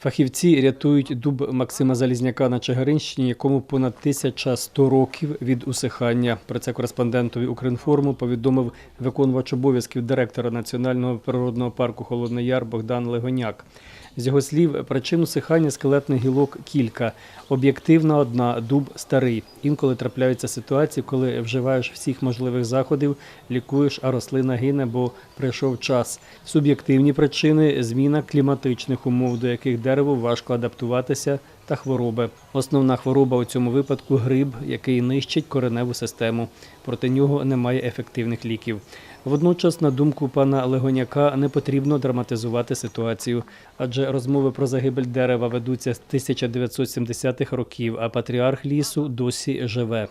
Фахівці рятують дуб Максима Залізняка на Чигиринщині, якому понад 1100 років від усихання. Про це кореспондентові Укрінформу повідомив виконувач обов'язків директора Національного природного парку Холодний Яр Богдан Легоняк. З його слів, причин усихання скелетних гілок кілька. Об'єктивна одна дуб старий. Інколи трапляються ситуації, коли вживаєш всіх можливих заходів, лікуєш, а рослина гине, бо прийшов час. Суб'єктивні причини зміна кліматичних умов, до яких дереву важко адаптуватися, та хвороби. Основна хвороба у цьому випадку гриб, який нищить кореневу систему. Проти нього немає ефективних ліків. Водночас, на думку пана Легоняка, не потрібно драматизувати ситуацію, адже розмови про загибель дерева ведуться з 1970-х років, а патріарх лісу досі живе.